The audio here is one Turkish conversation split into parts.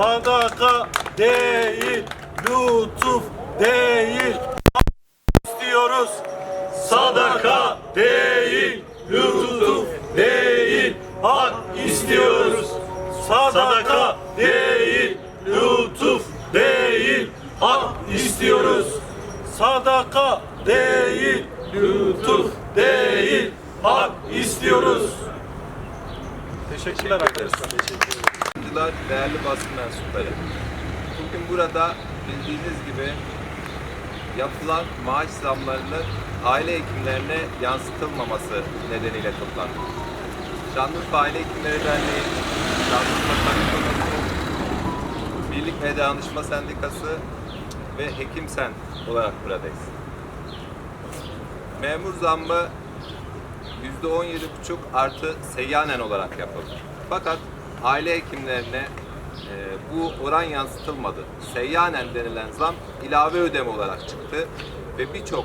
sadaka değil, lütuf değil. istiyoruz. Sadaka değil, lütuf değil. Hak istiyoruz. Sadaka değil, lütuf değil. Hak istiyoruz. Sadaka değil, lütuf değil. Hak istiyoruz. Teşekkürler arkadaşlar. Yıllar değerli basın mensupları. Bugün burada bildiğiniz gibi yapılan maaş zamlarının aile hekimlerine yansıtılmaması nedeniyle toplandık. Şanlıurfa Aile Hekimleri Derneği, Şanlıurfa Tabip Birlik ve Dayanışma Sendikası ve Hekim Sen olarak buradayız. Memur zammı %17,5 artı seyyanen olarak yapıldı. Fakat aile hekimlerine e, bu oran yansıtılmadı. Seyyanen denilen zam ilave ödeme olarak çıktı ve birçok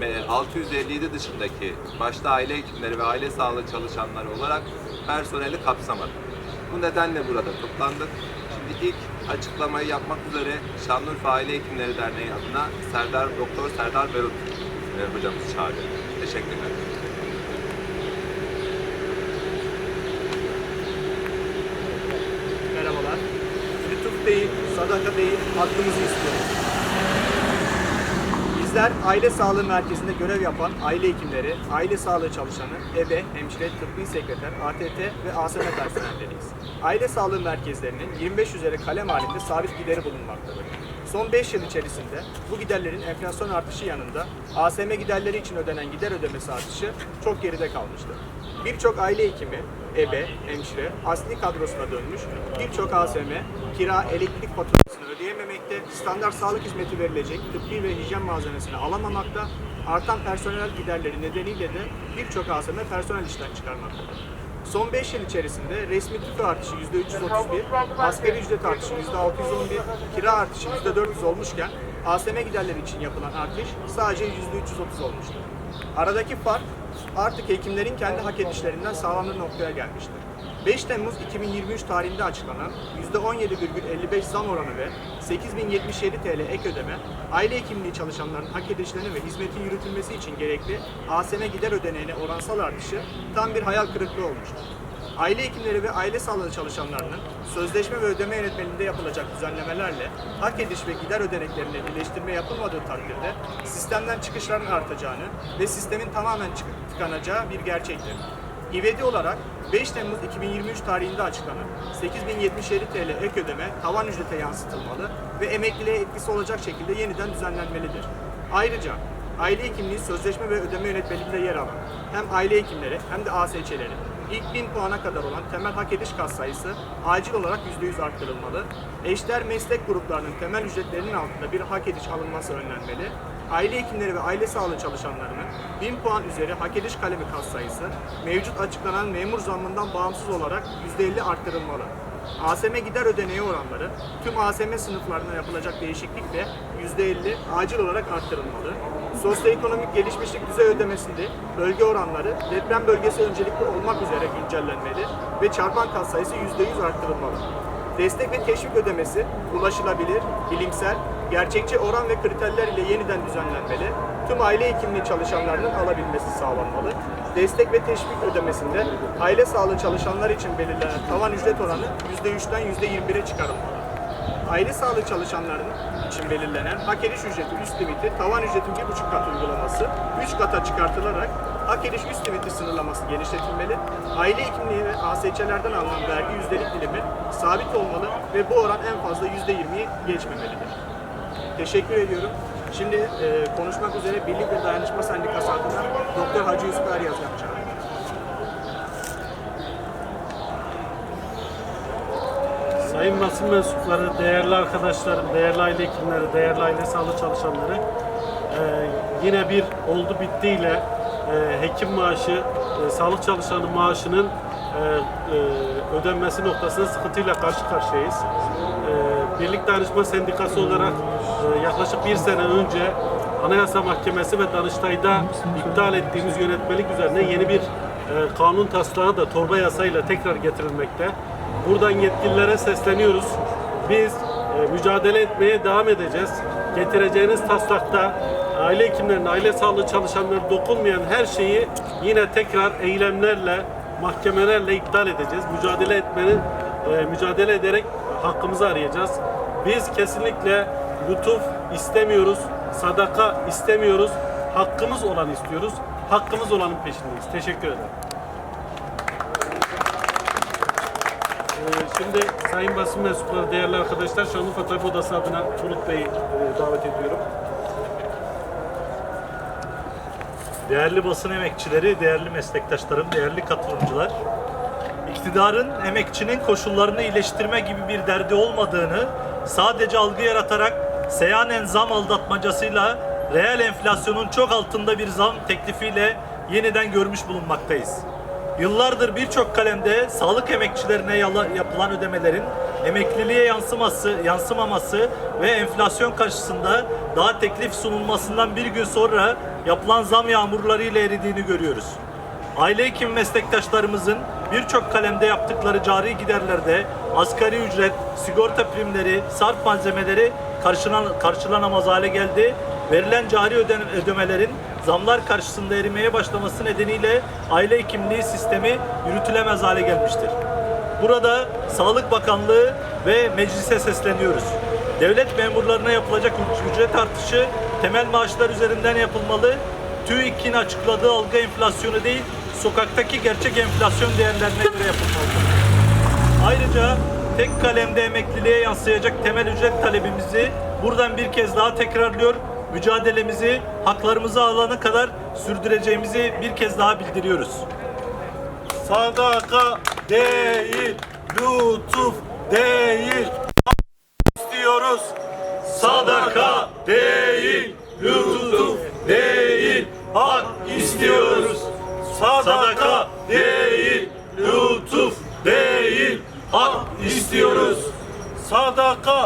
me- 657 dışındaki başta aile hekimleri ve aile sağlığı çalışanları olarak personeli kapsamadı. Bu nedenle burada toplandık. Şimdi ilk açıklamayı yapmak üzere Şanlıurfa Aile Hekimleri Derneği adına Serdar Doktor Serdar Berut e, hocamız çağırdı. Teşekkürler. Merhabalar. Lütuf değil, sadaka değil, hakkımızı istiyoruz. Bizler aile sağlığı merkezinde görev yapan aile hekimleri, aile sağlığı çalışanı, ebe, hemşire, tıbbi sekreter, ATT ve ASM personelleriyiz. Aile sağlığı merkezlerinin 25 üzeri kalem halinde sabit gideri bulunmaktadır. Son 5 yıl içerisinde bu giderlerin enflasyon artışı yanında ASM giderleri için ödenen gider ödemesi artışı çok geride kalmıştır. Birçok aile hekimi, ebe, hemşire, asli kadrosuna dönmüş, birçok ASM kira, elektrik faturasını ödeyememekte, standart sağlık hizmeti verilecek tıbbi ve hijyen malzemesini alamamakta, artan personel giderleri nedeniyle de birçok ASM personel işten çıkarmaktadır. Son 5 yıl içerisinde resmi tüfe artışı %331, asgari ücret artışı %611, kira artışı %400 olmuşken ASM giderleri için yapılan artış sadece %330 olmuştur. Aradaki fark artık hekimlerin kendi hak edişlerinden sağlanır noktaya gelmiştir. 5 Temmuz 2023 tarihinde açıklanan %17,55 zam oranı ve 8077 TL ek ödeme, aile hekimliği çalışanların hak edişlerine ve hizmetin yürütülmesi için gerekli ASM gider ödeneğine oransal artışı tam bir hayal kırıklığı olmuştur. Aile hekimleri ve aile sağlığı çalışanlarının sözleşme ve ödeme yönetmeliğinde yapılacak düzenlemelerle hak ediş ve gider ödeneklerine birleştirme yapılmadığı takdirde sistemden çıkışların artacağını ve sistemin tamamen tıkanacağı bir gerçektir. İvedi olarak 5 Temmuz 2023 tarihinde açıklanan 8077 TL ek ödeme tavan ücrete yansıtılmalı ve emekliliğe etkisi olacak şekilde yeniden düzenlenmelidir. Ayrıca aile hekimliği sözleşme ve ödeme yönetmeliğinde yer alan hem aile hekimleri hem de ASÇ'leri ilk 1000 puana kadar olan temel hak ediş kat sayısı acil olarak %100 arttırılmalı. Eşler meslek gruplarının temel ücretlerinin altında bir hak ediş alınması önlenmeli. Aile hekimleri ve aile sağlığı çalışanlarının 1000 puan üzeri hak ediş kalemi kat sayısı mevcut açıklanan memur zammından bağımsız olarak %50 arttırılmalı. ASM gider ödeneği oranları tüm ASM sınıflarına yapılacak değişiklikle %50 acil olarak arttırılmalı. Sosyoekonomik gelişmişlik düzey ödemesinde bölge oranları deprem bölgesi öncelikli olmak üzere güncellenmeli ve çarpan kat sayısı %100 arttırılmalı. Destek ve teşvik ödemesi ulaşılabilir, bilimsel, gerçekçi oran ve kriterler ile yeniden düzenlenmeli. Tüm aile hekimliği çalışanlarının alabilmesi sağlanmalı. Destek ve teşvik ödemesinde aile sağlığı çalışanlar için belirlenen tavan ücret oranı %3'ten %21'e çıkarılmalı. Aile sağlığı çalışanlarının için belirlenen hak ediş ücreti üst limiti tavan ücretin 1,5 kat uygulaması 3 kata çıkartılarak hak ediş üst limiti sınırlaması genişletilmeli. Aile hekimliği ve ASÇ'lerden alınan vergi yüzdelik dilimi sabit olmalı ve bu oran en fazla %20'yi geçmemelidir. Teşekkür ediyorum. Şimdi e, konuşmak üzere Birlik ve Dayanışma Sendikası adına Doktor Hacı Yusuf Eryaz yapacağım. Sayın basın mensupları, değerli arkadaşlarım, değerli aile hekimleri, değerli aile sağlığı çalışanları e, yine bir oldu bittiyle e, hekim maaşı, e, sağlık çalışanı maaşının e, e, ödenmesi noktasında sıkıntıyla karşı karşıyayız. E, Birlik Dayanışma Sendikası olarak e, yaklaşık bir sene önce Anayasa Mahkemesi ve Danıştay'da iptal ettiğimiz yönetmelik üzerine yeni bir e, kanun taslağı da torba yasayla tekrar getirilmekte. buradan yetkililere sesleniyoruz. Biz e, mücadele etmeye devam edeceğiz. Getireceğiniz taslakta aile hekimlerinin, aile sağlığı çalışanları dokunmayan her şeyi yine tekrar eylemlerle, mahkemelerle iptal edeceğiz. Mücadele etmenin, e, mücadele ederek hakkımızı arayacağız. Biz kesinlikle lütuf istemiyoruz, sadaka istemiyoruz. Hakkımız olan istiyoruz. Hakkımız olanın peşindeyiz. Teşekkür ederim. Ee, Şimdi Sayın Basın Mensupları, değerli arkadaşlar, Şanlıurfa Tabip Odası adına Bulut Bey'i e, davet ediyorum. Değerli basın emekçileri, değerli meslektaşlarım, değerli katılımcılar. İktidarın emekçinin koşullarını iyileştirme gibi bir derdi olmadığını sadece algı yaratarak seyanen zam aldatmacasıyla reel enflasyonun çok altında bir zam teklifiyle yeniden görmüş bulunmaktayız. Yıllardır birçok kalemde sağlık emekçilerine yapılan ödemelerin emekliliğe yansıması, yansımaması ve enflasyon karşısında daha teklif sunulmasından bir gün sonra yapılan zam yağmurlarıyla eridiğini görüyoruz. Aile hekim meslektaşlarımızın birçok kalemde yaptıkları cari giderlerde asgari ücret, sigorta primleri, sarf malzemeleri karşılan, karşılanamaz hale geldi. Verilen cari ödemelerin zamlar karşısında erimeye başlaması nedeniyle aile hekimliği sistemi yürütülemez hale gelmiştir. Burada Sağlık Bakanlığı ve meclise sesleniyoruz. Devlet memurlarına yapılacak ücret artışı temel maaşlar üzerinden yapılmalı. TÜİK'in açıkladığı algı enflasyonu değil, sokaktaki gerçek enflasyon değerlerine göre yapılmalıdır. Ayrıca tek kalemde emekliliğe yansıyacak temel ücret talebimizi buradan bir kez daha tekrarlıyor. Mücadelemizi haklarımızı alana kadar sürdüreceğimizi bir kez daha bildiriyoruz. Sadaka değil, lütuf değil. istiyoruz. Sadaka değil, lütuf değil, hak istiyoruz. Sadaka değil, lütuf değil, hak istiyoruz. Sadaka